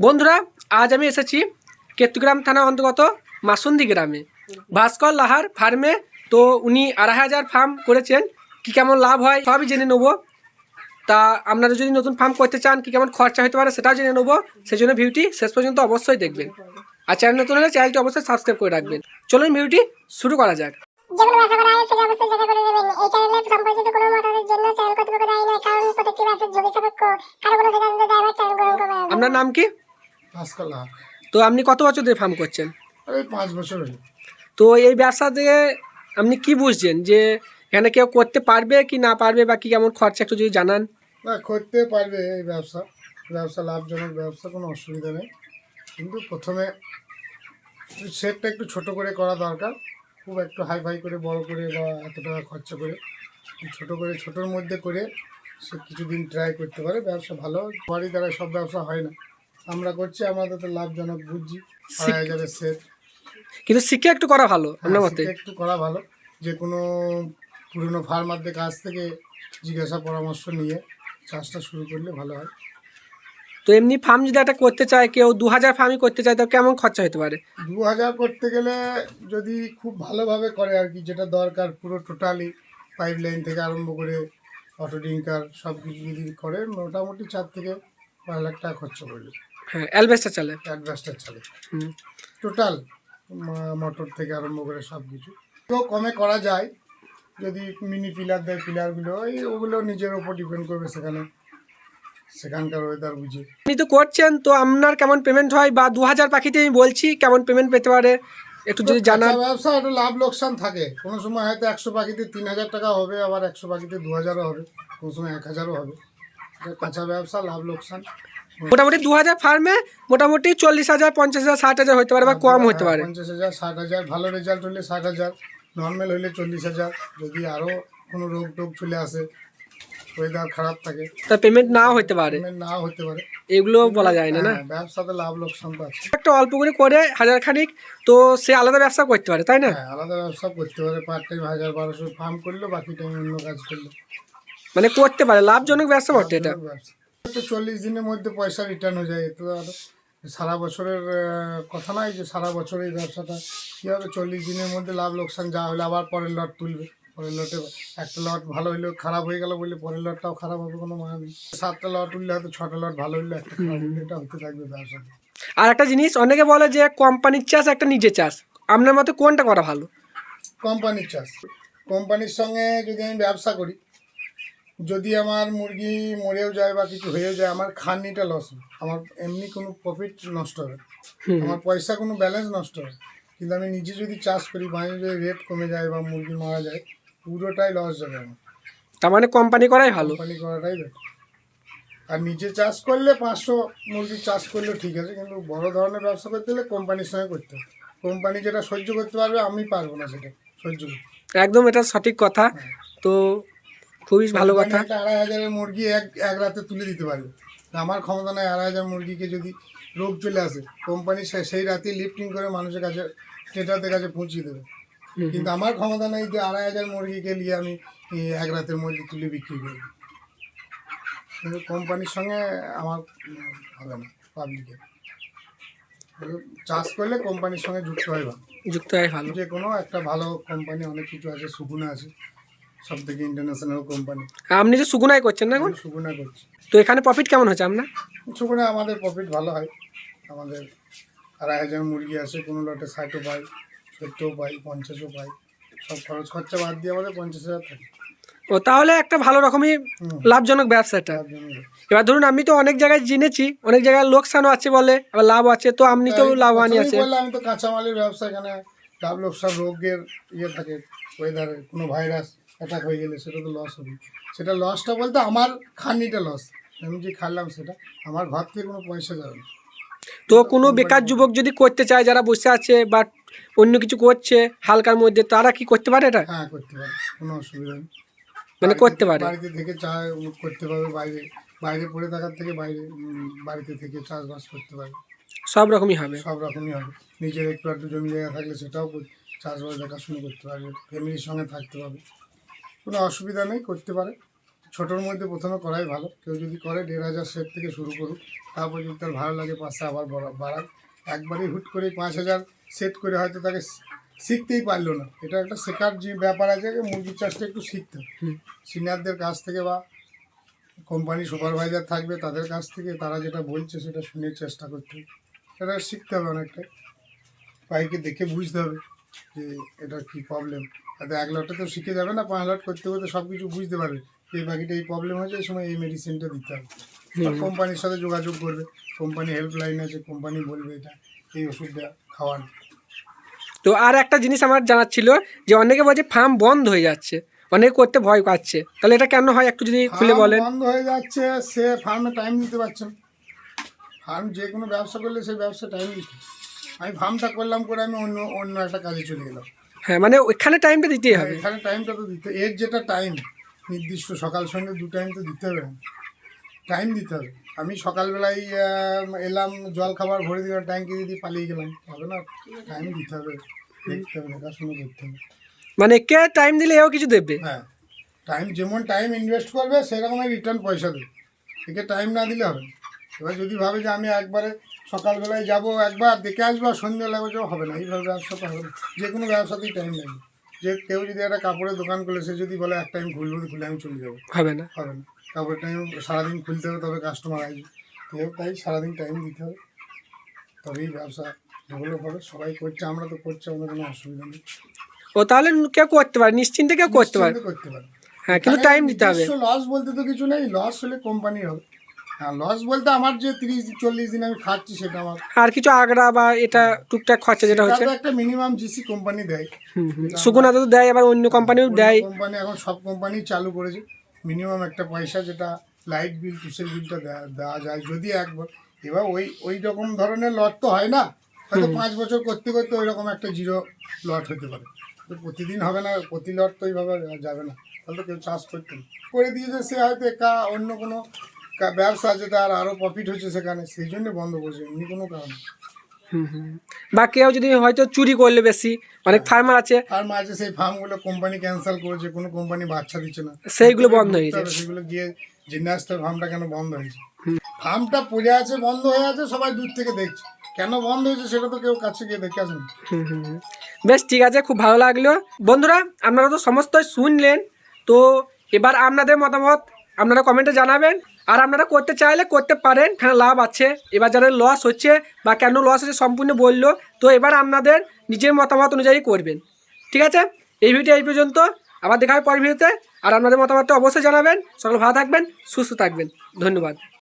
বন্ধুরা আজ আমি এসেছি কেতুগ্রাম থানা অন্তর্গত মাসুন্দি গ্রামে। ভাস্কর লাহার ফার্মে তো উনি আড়াই হাজার ফার্ম করেছেন কি কেমন লাভ হয় সবই জেনে নেব। তা আপনারা যদি নতুন ফার্ম করতে চান কি কেমন খরচা হতে পারে সেটাও জেনে নেব। সেই জন্য ভিডিওটি শেষ পর্যন্ত অবশ্যই দেখবেন। আর চ্যানেল নতুন হলে চ্যানেলটি অবশ্যই সাবস্ক্রাইব করে রাখবেন। চলুন ভিডিওটি শুরু করা যাক। যেগুলো ব্যবসা করা হয় সেটা অবশ্যই যাচাই করে দেবেন এই চ্যানেলে সম্পর্কিত কোনো মতামতের জন্য চ্যানেল কর্তৃপক্ষ দায়ী নয় কারণ প্রত্যেকটি ব্যবসার ঝুঁকি সাপেক্ষ কারও কোনো সিদ্ধান্ত দেওয়ার চ্যানেল গ্রহণ করবে আপনার নাম কি? তো আপনি কত বছর ধরে ফার্ম করছেন? পাঁচ বছর হলো। তো এই ব্যবসা থেকে আপনি কি বুঝছেন যে এখানে কেউ করতে পারবে কি না পারবে বা কি কেমন খরচা একটু যদি জানান? না করতে পারবে এই ব্যবসা। ব্যবসা লাভজনক ব্যবসা কোনো অসুবিধা নেই। কিন্তু প্রথমে সেটটা একটু ছোট করে করা দরকার। খুব একটু হাই ফাই করে বড় করে বা এত টাকা খরচা করে। ছোট করে ছোটোর মধ্যে করে সে কিছুদিন ট্রাই করতে পারে। ব্যবসা ভালো বাড়ি দ্বারা সব ব্যবসা হয় না। আমরা করছি আমাদের তো লাভজনক বুঝছি আড়াই হাজারের সেট কিন্তু শিখে একটু করা ভালো আপনার হ্যাঁ, মতে একটু করা ভালো। যে কোনো পুরনো ফার্মারদের কাছ থেকে জিজ্ঞাসা পরামর্শ নিয়ে চাষটা শুরু করলে ভালো হয়। তো এমনি ফার্ম যদি একটা করতে চায় কেউ দু হাজার ফার্মই করতে চায় তো কেমন খরচা হতে পারে? দু হাজার করতে গেলে যদি খুব ভালোভাবে করে আর কি যেটা দরকার পুরো টোটালি পাইপ লাইন থেকে আরম্ভ করে অটো ডিঙ্কার সব কিছু যদি করে মোটামুটি চার থেকে পাঁচ লাখ টাকা খরচা করবে হ্যাঁ অ্যালবেস্টার চালে? ছাড়ে হুম। টোটাল মোটর থেকে আরম্ভ করে সব কিছু কমে করা যায় যদি মিনি পিলার দেয় পিলারগুলো এই ওগুলো নিজের ওপর ডিপেন্ড করবে সেখানে সেখানকার ওয়েদার বুঝে। আপনি তো করছেন তো আপনার কেমন পেমেন্ট হয়? বা দু হাজার পাখিতে আমি বলছি কেমন পেমেন্ট পেতে পারে? একটু যদি কাঁচা ব্যবসা একটু লাভ লোকসান থাকে। কোনো সময় হয়তো একশো পাখিতে তিন হাজার টাকা হবে আবার একশো পাখিতে দু হাজারও হবে। কোনো সময় এক হাজারও হবে। কাঁচা ব্যবসা লাভ লোকসান। মোটামুটি দু হাজার ফার্মে মোটামুটি চল্লিশ হাজার পঞ্চাশ হাজার ষাট হাজার হতে পারে বা কম হতে পারে। পঞ্চাশ হাজার ষাট হাজার ভালো রেজাল্ট হলে ষাট হাজার নর্মাল হলে চল্লিশ হাজার যদি আরও কোনো রোগ টোগ চলে আসে ওয়েদার খারাপ থাকে তা পেমেন্ট নাও হতে পারে। পেমেন্ট নাও হতে পারে। এগুলো বলা যায় না না? হ্যাঁ, ব্যবসাতে লাভ লোকসান তো আছে। একটা অল্প করে করে হাজার খানিক তো সে আলাদা ব্যবসা করতে পারে তাই না? হ্যাঁ আলাদা ব্যবসা করতে পারে পার্ট টাইম হাজার বারোশো ফার্ম করল বাকি টাইম অন্য কাজ করল। মানে করতে পারে লাভজনক ব্যবসা বটে এটা। চল্লিশ দিনের মধ্যে পয়সা রিটার্ন হয়ে যায় তো আর সারা বছরের কথা নয় যে সারা বছর এই ব্যবসাটা। কী হবে চল্লিশ দিনের মধ্যে লাভ লোকসান যা হলে আবার পরের লট তুলবে। পরের লটে একটা লট ভালো হইলেও খারাপ হয়ে গেল বলে পরের লটটাও খারাপ হবে কোনো মানে নেই। সাতটা লট উঠলে হয়তো ছটা লট ভালো হইলে একটা খারাপ হইলে এটা হতে থাকবে ব্যবসাটা। আর একটা জিনিস অনেকে বলে যে কোম্পানির চাষ একটা নিজের চাষ। আপনার মতে কোনটা করা ভালো? কোম্পানির চাষ। কোম্পানির সঙ্গে যদি আমি ব্যবসা করি যদি আমার মুরগি মরেও যায় বা কিছু হয়েও যায় আমার খাননিটা লস হবে। আমার এমনি কোনো প্রফিট নষ্ট হবে আমার পয়সা কোনো ব্যালেন্স নষ্ট হবে কিন্তু আমি নিজে যদি চাষ করি বাইরে যদি রেট কমে যায় বা মুরগি মারা যায় পুরোটাই লস যাবে আমার। তার মানে কোম্পানি করাই ভালো। কোম্পানি করাটাই বেটার আর নিজে চাষ করলে পাঁচশো মুরগি চাষ করলেও ঠিক আছে কিন্তু বড় ধরনের ব্যবসা করতে হলে কোম্পানির সঙ্গে করতে হবে। কোম্পানি যেটা সহ্য করতে পারবে আমি পারব না সেটা সহ্য করতে। একদম এটা সঠিক কথা। তো খুবই ভালো কথা। আড়াই হাজারের মুরগি এক এক রাতে তুলে দিতে পারবে। আমার ক্ষমতা নাই আড়াই হাজার মুরগিকে যদি রোগ চলে আসে কোম্পানি সেই রাতেই লিফটিং করে মানুষের কাছে ক্রেতাদের কাছে পৌঁছিয়ে দেবে। কিন্তু আমার ক্ষমতা নেই যে আড়াই হাজার মুরগিকে নিয়ে আমি এক রাতের মধ্যে তুলে বিক্রি করি কিন্তু কোম্পানির সঙ্গে আমার হবে না পাবলিকের চাষ করলে কোম্পানির সঙ্গে যুক্ত হয় ভালো। যুক্ত হয় ভালো। যে কোনো একটা ভালো কোম্পানি অনেক কিছু আছে সুগুনা আছে। সব থেকে ইন্টারন্যাশনাল কোম্পানি আপনি যে সুগুনাই করছেন না এখন? সুগুনা করছি। তো এখানে প্রফিট কেমন হচ্ছে আপনার? সুগুনা আমাদের প্রফিট ভালো হয়। আমাদের আড়াই হাজার মুরগি আসে কোনো লটে ষাটও পাই সত্তরও পাই পঞ্চাশও পাই। সব খরচ খরচা বাদ দিয়ে আমাদের পঞ্চাশ হাজার থাকে। ও তাহলে একটা ভালো রকমই লাভজনক ব্যবসা। এটা এবার ধরুন আমি তো অনেক জায়গায় জেনেছি অনেক জায়গায় লোকসানও আছে বলে আবার লাভ আছে তো আপনি তো লাভবানই আছে আমি তো কাঁচামালের ব্যবসা এখানে লাভ লোকসান রোগের ইয়ে থাকে ওয়েদারে কোনো ভাইরাস অ্যাটাক হয়ে গেলে সেটা তো লস হবে। সেটা লসটা বলতে আমার খানিটা লস আমি যে খাইলাম সেটা আমার ঘর থেকে কোনো পয়সা যাবে না। তো কোনো বেকার যুবক যদি করতে চায় যারা বসে আছে বা অন্য কিছু করছে হালকার মধ্যে তারা কি করতে পারে এটা? হ্যাঁ করতে পারে কোনো অসুবিধা নেই। মানে করতে পারে। বাড়িতে থেকে চা করতে পারবে বাইরে বাইরে পড়ে থাকার থেকে বাইরে বাড়িতে থেকে চাষবাস করতে পারবে। সব রকমই হবে। সব রকমই হবে। নিজের একটু একটু জমি জায়গা থাকলে সেটাও চাষবাস দেখাশুনো করতে পারবে ফ্যামিলির সঙ্গে থাকতে পারবে। কোনো অসুবিধা নেই করতে পারে। ছোটোর মধ্যে প্রথমে করাই ভালো। কেউ যদি করে দেড় হাজার সেট থেকে শুরু করুক। তারপর যদি তার ভালো লাগে পাঁচটা আবার বড়- বাড়াক। একবারই হুট করে পাঁচ হাজার সেট করে হয়তো তাকে শিখতেই পারল না। এটা একটা শেখার যে ব্যাপার আছে যে মুরগির চাষটা একটু শিখতে। সিনিয়রদের কাছ থেকে বা কোম্পানি সুপারভাইজার থাকবে তাদের কাছ থেকে তারা যেটা বলছে সেটা শুনে চেষ্টা করতে এটা শিখতে হবে অনেকটাই। পাইকে দেখে বুঝতে হবে যে এটা কি প্রবলেম তাতে এক লটে তো শিখে যাবে না পাঁচ লট করতে করতে সব কিছু বুঝতে পারবে যে এই পাখিটা এই প্রবলেম হয়েছে এই সময় এই মেডিসিনটা দিতে হবে। কোম্পানির সাথে যোগাযোগ করবে কোম্পানি হেল্পলাইন আছে কোম্পানি বলবে এটা এই ওষুধটা খাওয়ানো। তো আর একটা জিনিস আমার জানার ছিল যে অনেকে বলছে ফার্ম বন্ধ হয়ে যাচ্ছে অনেকে করতে ভয় পাচ্ছে। তাহলে এটা কেন হয়? একটু যদি খুলে বলেন। বন্ধ হয়ে যাচ্ছে সে ফার্মে টাইম দিতে পারছে না। ফার্ম যে কোনো ব্যবসা করলে সেই ব্যবসা টাইম দিতে আমি ফার্মটা করলাম করে আমি অন্য অন্য একটা কাজে চলে গেলাম। হ্যাঁ মানে ওইখানে টাইমটা দিতেই হবে। এখানে টাইমটা তো দিতে এর যেটা টাইম নির্দিষ্ট সকাল সন্ধ্যে দু টাইম তো দিতে হবে। টাইম দিতে হবে। আমি সকালবেলায় এলাম জল খাবার ভরে দিলাম ট্যাঙ্কি দিয়ে পালিয়ে গেলাম। হবে না টাইম দিতে হবে। দেখতে হবে দেখাশোনা করতে হবে। মানে কে টাইম দিলে এও কিছু দেবে? হ্যাঁ টাইম যেমন টাইম ইনভেস্ট করবে সেরকমই রিটার্ন পয়সা দেবে। একে টাইম না দিলে হবে এবার যদি ভাবে যে আমি একবারে সকালবেলায় যাব একবার দেখে আসব আর সন্ধ্যেবেলায় যাব হবে না। এইভাবে ব্যবসা তো হবে না। যে কোনো ব্যবসাতেই টাইম লাগবে যে কেউ যদি একটা কাপড়ের দোকান খুলে সে যদি বলে এক টাইম খুলবো খুলে আমি চলে যাব। হবে না। হবে না। কাপড়ের টাইম সারাদিন খুলতে হবে তবে কাস্টমার আসবে। কেউ তাই সারাদিন টাইম দিতে হবে। তবেই ব্যবসা ডেভেলপ হবে। সবাই করছে আমরা তো করছি আমাদের কোনো অসুবিধা নেই। ও তাহলে কেউ করতে পারে নিশ্চিন্তে কেউ করতে পারে? করতে পারে। হ্যাঁ কিন্তু টাইম দিতে হবে। লস বলতে তো কিছু নেই। লস হলে কোম্পানি হবে। হ্যাঁ লস বলতে আমার যে তিরিশ চল্লিশ দিন আমি খাচ্ছি সেটা আমার। আর কিছু আগড়া বা এটা টুকটাক খরচা যেটা হচ্ছে? একটা মিনিমাম জিসি কোম্পানি দেয়। সুগুনাতে তো দেয় আবার অন্য কোম্পানিও দেয়। কোম্পানি এখন সব কোম্পানি চালু করেছে। মিনিমাম একটা পয়সা যেটা লাইট বিল তুষের বিলটা দেওয়া যায় যদি একবার। এবার ওই ওই রকম ধরনের লট তো হয় না। হয়তো পাঁচ বছর করতে করতে ওই রকম একটা জিরো লট হতে পারে। তো প্রতিদিন হবে না প্রতি লট তো ওইভাবে যাবে না। তাহলে তো কেউ চাষ করতে করে দিয়েছে সে হয়তো একা অন্য কোনো ব্যবসা আছে তার আরও প্রফিট হচ্ছে সেখানে সেই জন্য বন্ধ করছে এমনি কোনো কারণ হুম হুম বা কেউ যদি হয়তো চুরি করলে বেশি অনেক ফার্মার আছে। আর আছে সেই ফার্মগুলো কোম্পানি ক্যান্সেল করেছে কোনো কোম্পানি বাচ্চা দিচ্ছে না। সেইগুলো বন্ধ হয়ে যায় সেগুলো গিয়ে জেনে ফার্মটা কেন বন্ধ হয়েছে? ফার্মটা পড়ে আছে বন্ধ হয়ে আছে সবাই দূর থেকে দেখছে। কেন বন্ধ হয়েছে সেটা তো কেউ কাছে গিয়ে দেখে আসেনি হুম হুম হুম। বেশ ঠিক আছে খুব ভালো লাগল। বন্ধুরা আপনারা তো সমস্তই শুনলেন তো এবার আপনাদের মতামত আপনারা কমেন্টে জানাবেন। আর আপনারা করতে চাইলে করতে পারেন, এখানে লাভ আছে। এবার যাদের লস হচ্ছে বা কেন লস হচ্ছে সম্পূর্ণ বলল, তো এবার আপনাদের নিজের মতামত অনুযায়ী করবেন। ঠিক আছে? এই ভিডিও এই পর্যন্ত। আবার দেখা হবে পরের ভিডিওতে। আর আপনাদের মতামতটা অবশ্যই জানাবেন। সকল ভালো থাকবেন, সুস্থ থাকবেন। ধন্যবাদ।